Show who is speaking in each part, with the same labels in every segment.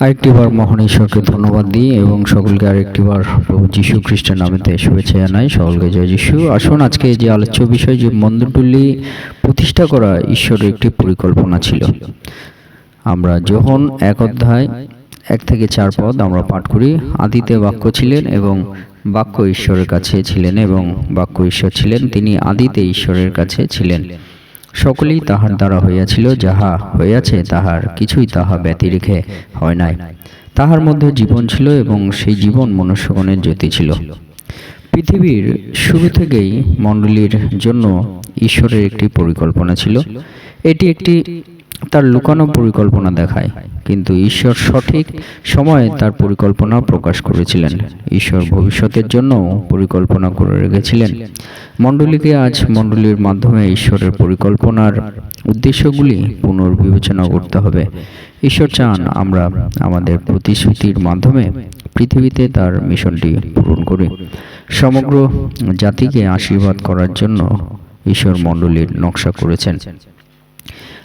Speaker 1: আরেকটিবার মহান ঈশ্বরকে ধন্যবাদ দিই এবং সকলকে আরেকটিবার প্রভু যীশু খ্রিস্টের নামেতে শুভেচ্ছা জানাই। সকলকে জয় যীশু। আসুন আজকে যে আলোচ্য বিষয়, যে মন্দিরগুলি প্রতিষ্ঠা করা ঈশ্বরের একটি পরিকল্পনা ছিল। আমরা যখন এক অধ্যায়, এক থেকে চার পদ আমরা পাঠ করি, আদিতে বাক্য ছিলেন এবং বাক্য ঈশ্বরের কাছে ছিলেন এবং বাক্য ঈশ্বর ছিলেন, তিনি আদিতে ঈশ্বরের কাছে ছিলেন। সকলেই তাহার দ্বারা হইয়াছিল যাহা হইয়াছে তাহার কিছুই তাহা ব্যতি রেখে হয় নাই। তাহার মধ্যে জীবন ছিল এবং সেই জীবন মনুষ্যগণের জ্যোতি ছিল। পৃথিবীর শুরু থেকেই মণ্ডলীর জন্য ঈশ্বরের একটি পরিকল্পনা ছিল। এটি একটি তার লুকানো পরিকল্পনা দেখায়। কিন্তু ঈশ্বর সঠিক সময়ে তার পরিকল্পনা প্রকাশ করেছিলেন। ঈশ্বর ভবিষ্যতের জন্য পরিকল্পনা করে রেখেছিলেন। মণ্ডলীকে আজ মণ্ডলীর মাধ্যমে ঈশ্বরের পরিকল্পনার উদ্দেশ্যগুলি পুনর্বিবেচনা করতে হবে। ঈশ্বর চান আমরা আমাদের প্রতিশ্রুতির মাধ্যমে পৃথিবীতে তার মিশনটি পূরণ করি। সমগ্র জাতিকে আশীর্বাদ করার জন্য ঈশ্বর মণ্ডলীর নকশা করেছেন।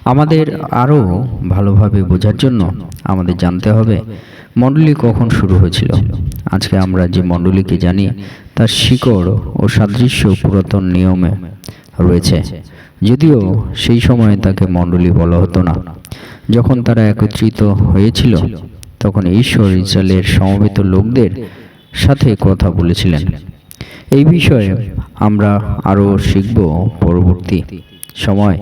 Speaker 1: আমাদের আরও ভালোভাবে বোঝার জন্য আমাদের জানতে হবে মণ্ডলী কখন শুরু হয়েছিল। আজকে আমরা যে মণ্ডলীকে জানি তার শিকড় ও সাদৃশ্য পুরাতন নিয়মে রয়েছে। যদিও সেই সময়ে তাকে মণ্ডলী বলা হতো না। যখন তারা একত্রিত হয়েছিল তখন ঈশ্বর ইসরায়েলের সমবেত লোকদের সাথে কথা বলেছিলেন। এই বিষয়ে আমরা আরও শিখব পরবর্তী সময়।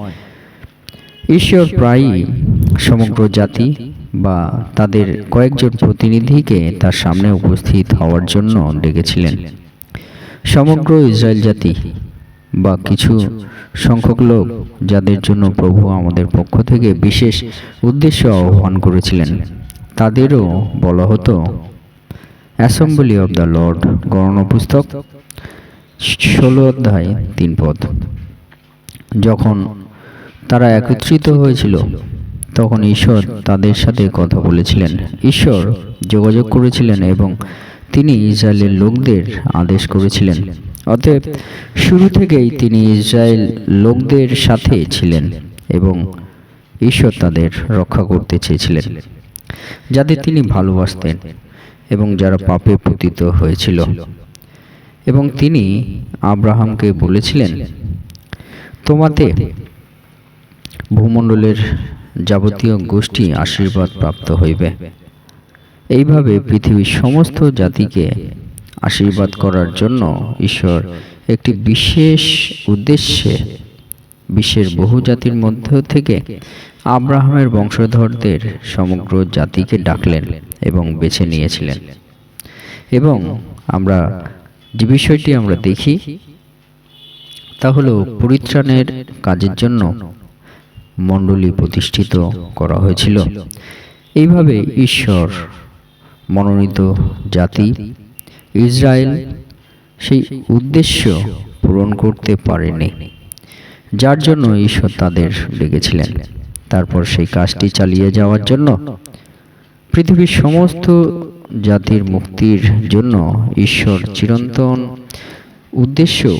Speaker 1: ঈশ্বর প্রায়ই সমগ্র জাতি বা তাদের কয়েকজন প্রতিনিধিকে তার সামনে উপস্থিত হওয়ার জন্য ডেকেছিলেন। সমগ্র ইসরায়েল জাতি বা কিছু সংখ্যক লোক যাদের জন্য প্রভু আমাদের পক্ষ থেকে বিশেষ উদ্দেশ্য আহ্বান করেছিলেন। তাদেরও বলা হতো অ্যাসেম্বলি অব দ্য লর্ড গণনা পুস্তক ষোলো অধ্যায় তিন পদ। যখন তারা একত্রিত হয়েছিল। তখন ঈশ্বর তাদের সাথে কথা বলেছিলেন। ঈশ্বর যোগাযোগ করেছিলেন এবং তিনি ইসরায়েলের লোকদের আদেশ করেছিলেন। অতএব শুরু থেকেই তিনি ইসরায়েল লোকদের সাথে ছিলেন এবং ঈশ্বর তাদের রক্ষা করতে চেয়েছিলেন যাদের তিনি ভালোবাসতেন এবং যারা পাপে পতিত হয়েছিল। এবং তিনি আব্রাহামকে বলেছিলেন, তোমাতে ভূমণ্ডলের যাবতীয় গোষ্ঠী আশীর্বাদ প্রাপ্ত হইবে। এইভাবে পৃথিবীর সমস্ত জাতিকে আশীর্বাদ করার জন্য ঈশ্বর একটি বিশেষ উদ্দেশ্যে বিশ্বের বহু জাতির মধ্য থেকে আব্রাহামের বংশধরদের সমগ্র জাতিকে ডাকলেন এবং বেছে নিয়েছিলেন। এবং আমরা যে বিষয়টি আমরা দেখি, তা হলো পরিত্রাণের কাজের জন্য মণ্ডলী প্রতিষ্ঠিত করা হয়েছিল। এইভাবে ঈশ্বর মনোনীত জাতি ইসরায়েল সেই উদ্দেশ্য পূরণ করতে পারেনি, যার জন্য ঈশ্বর তাদের ডেকেছিলেন। তারপর সেই কাজটি চালিয়ে যাওয়ার জন্য পৃথিবীর সমস্ত জাতির মুক্তির জন্য ঈশ্বর চিরন্তন উদ্দেশ্য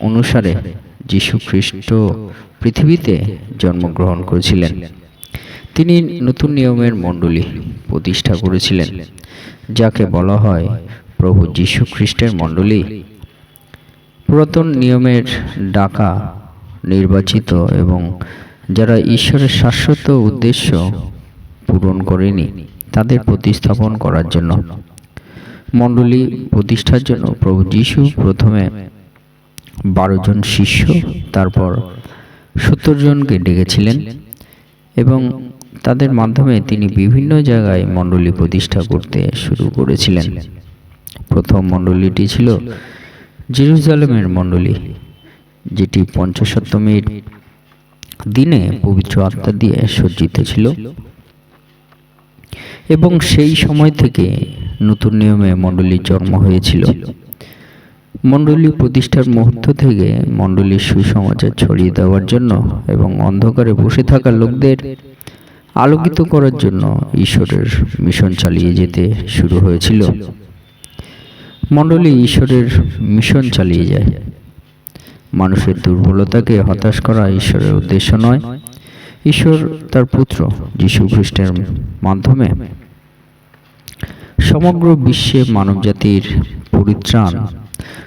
Speaker 1: অনুসারে যীশু খ্রিস্ট পৃথিবীতে জন্মগ্রহণ করেছিলেন। তিনি নতুন নিয়মের মণ্ডলী প্রতিষ্ঠা করেছিলেন, যাকে বলা হয় প্রভু যীশু খ্রিস্টের মণ্ডলী। পুরাতন নিয়মের ডাকা, নির্বাচিত এবং যারা ঈশ্বরের শাশ্বত উদ্দেশ্য পূরণ করেনি, তাদের প্রতিস্থাপন করার জন্য। মণ্ডলী প্রতিষ্ঠার জন্য প্রভু যীশু প্রথমে বারো জন শিষ্য, তারপর সত্তর জনকে ডেকেছিলেন এবং তাদের মাধ্যমে তিনি বিভিন্ন জায়গায় মণ্ডলী প্রতিষ্ঠা করতে শুরু করেছিলেন। প্রথম মণ্ডলীটি ছিল জেরুজালেমের মণ্ডলী, যেটি পঞ্চসপ্তমীর দিনে পবিত্র আত্মা দিয়ে সজ্জিত ছিল এবং সেই সময় থেকে নতুন নিয়মে মণ্ডলীর জন্ম হয়েছিল। মণ্ডলী প্রতিষ্ঠার মুহূর্ত থেকে মণ্ডলীর সুসমাচার ছড়িয়ে দেওয়ার জন্য এবং অন্ধকারে বসে থাকা লোকদের আলোকিত করার জন্য ঈশ্বরের মিশন চালিয়ে যেতে শুরু হয়েছিল। মণ্ডলী ঈশ্বরের মিশন চালিয়ে যায়। মানুষের দুর্বলতাকে হতাশ করা ঈশ্বরের উদ্দেশ্য নয়। ঈশ্বর তার পুত্র যীশু খ্রিস্টের মাধ্যমে সমগ্র বিশ্বে মানবজাতির পরিত্রাণ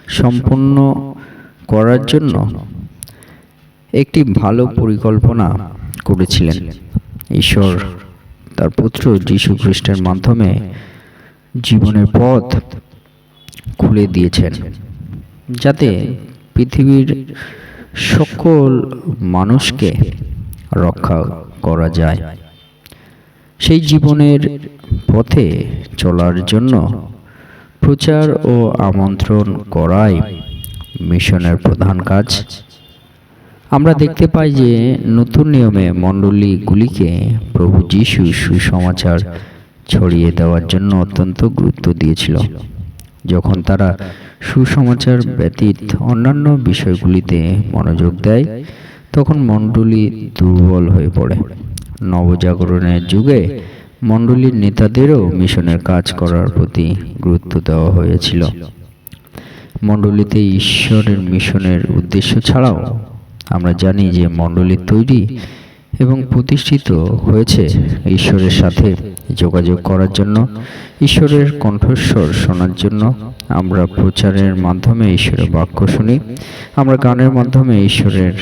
Speaker 1: সম্পন্ন করার জন্য একটি ভালো পরিকল্পনা করেছিলেন ঈশ্বর তার পুত্র যীশু খ্রিস্টের মাধ্যমে জীবনের পথ খুলে দিয়েছেন যাতে পৃথিবীর সকল মানুষকে রক্ষা করা যায়। সেই জীবনের পথে চলার জন্য প্রচার ও আমন্ত্রণ করাই মিশনের প্রধান কাজ। আমরা দেখতে পাই যে নতুন নিয়মে মণ্ডলীগুলিকে প্রভু যীশু সুসমাচার ছড়িয়ে দেওয়ার জন্য অত্যন্ত গুরুত্ব দিয়েছিল। যখন তারা সুসমাচার ব্যতীত অন্যান্য বিষয়গুলিতে মনোযোগ দেয়, তখন মণ্ডলী দুর্বল হয়ে পড়ে। নবজাগরণের যুগে মণ্ডলীর নেতাদেরও মিশনের কাজ করার প্রতি গুরুত্ব দেওয়া হয়েছিল। মণ্ডলীতে ঈশ্বরের মিশনের উদ্দেশ্য ছাড়াও আমরা জানি যে মণ্ডলী তৈরি এবং প্রতিষ্ঠিত হয়েছে ঈশ্বরের সাথে যোগাযোগ করার জন্য, ঈশ্বরের কণ্ঠস্বর শোনার জন্য। আমরা প্রচারের মাধ্যমে ঈশ্বরের বাক্য শুনি, আমরা গানের মাধ্যমে ঈশ্বরের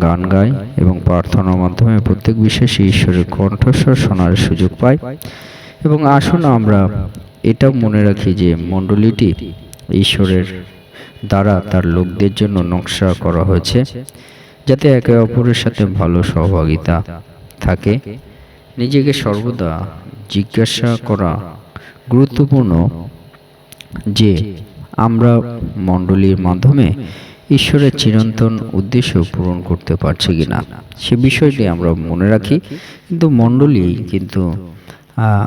Speaker 1: গান গাই এবং প্রার্থনার মাধ্যমে প্রত্যেক বিশেষে ঈশ্বরের কণ্ঠস্বর শোনার সুযোগ পাই এবং আসুন আমরা এটাও মনে রাখি যে মণ্ডলীটি ঈশ্বরের দ্বারা তার লোকদের জন্য নকশা করা হয়েছে, যাতে একে অপরের সাথে ভালো সহভাগিতা থাকে। নিজেকে সর্বদা জিজ্ঞাসা করা গুরুত্বপূর্ণ যে আমরা মণ্ডলীর মাধ্যমে ঈশ্বরের চিরন্তন উদ্দেশ্য পূরণ করতে পারছি কিনা, সে বিষয়টি আমরা মনে রাখি। কিন্তু মণ্ডলী কিন্তু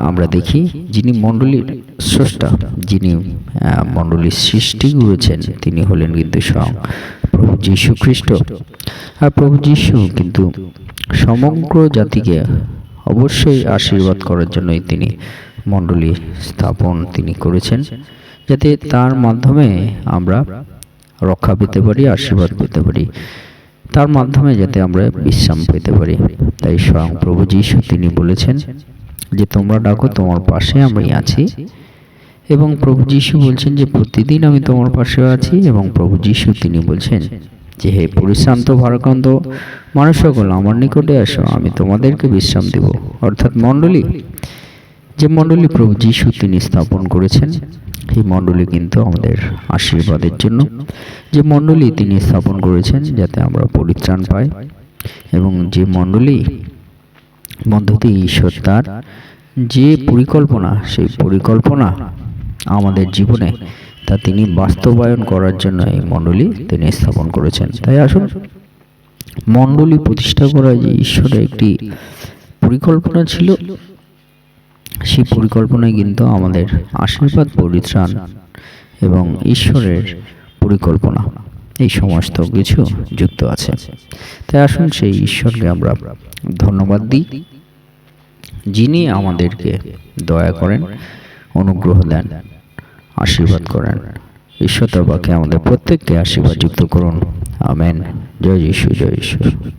Speaker 1: আমরা দেখি যিনি মণ্ডলীর স্রষ্টা, যিনি মণ্ডলীর সৃষ্টি করেছেন, তিনি হলেন কিন্তু স্বয়ং প্রভু যীশু খ্রিস্ট আর প্রভু যীশু কিন্তু সমগ্র জাতিকে অবশ্যই আশীর্বাদ করার জন্যই তিনি মণ্ডলী স্থাপন তিনি করেছেন, যাতে তার মাধ্যমে আমরা রক্ষা পেতে পারি, আশীর্বাদ পেতে পারি। তার মাধ্যমে যাতে আমরা বিশ্রাম পেতে পারি। তাই স্বয়ং প্রভু যীশু তিনি বলেছেন যে, তোমরা ডাকো, তোমার পাশে আমি আছি। এবং প্রভু যীশু বলছেন যে, প্রতিদিন আমি তোমার পাশে আছি। এবং প্রভু যীশু তিনি বলছেন যে, হে পরিশ্রান্ত ভারাক্রান্ত মানুষ সকল আমার নিকটে আসো আমি তোমাদেরকে বিশ্রাম দেব। অর্থাৎ মণ্ডলী যে মণ্ডলী প্রভু যীশু তিনি স্থাপন করেছেন, এই মণ্ডলী কিন্তু আমাদের আশীর্বাদের জন্য। যে মণ্ডলী তিনি স্থাপন করেছেন যাতে আমরা পরিত্রাণ পাই এবং যে মণ্ডলী দিয়ে ঈশ্বর তার যে পরিকল্পনা, সেই পরিকল্পনা আমাদের জীবনে তা তিনি বাস্তবায়ন করার জন্য এই মণ্ডলী তিনি স্থাপন করেছেন। তাই আসুন, মণ্ডলী প্রতিষ্ঠা করা যে ঈশ্বরের একটি পরিকল্পনা ছিল সেই পরিকল্পনায় কিন্তু আমাদের আশীর্বাদ, পরিত্রাণ এবং ঈশ্বরের পরিকল্পনা। এই সমস্ত কিছু যুক্ত আছে। তাই আসুন সেই ঈশ্বরকে আমরা ধন্যবাদ দিই, যিনি আমাদেরকে দয়া করেন, অনুগ্রহ দেন, আশীর্বাদ করেন। ঈশ্বর বাক্যে আমাদের প্রত্যেককে আশীর্বাদ যুক্ত করুন। আমেন। জয় যিশু, জয় ঈশ্বর।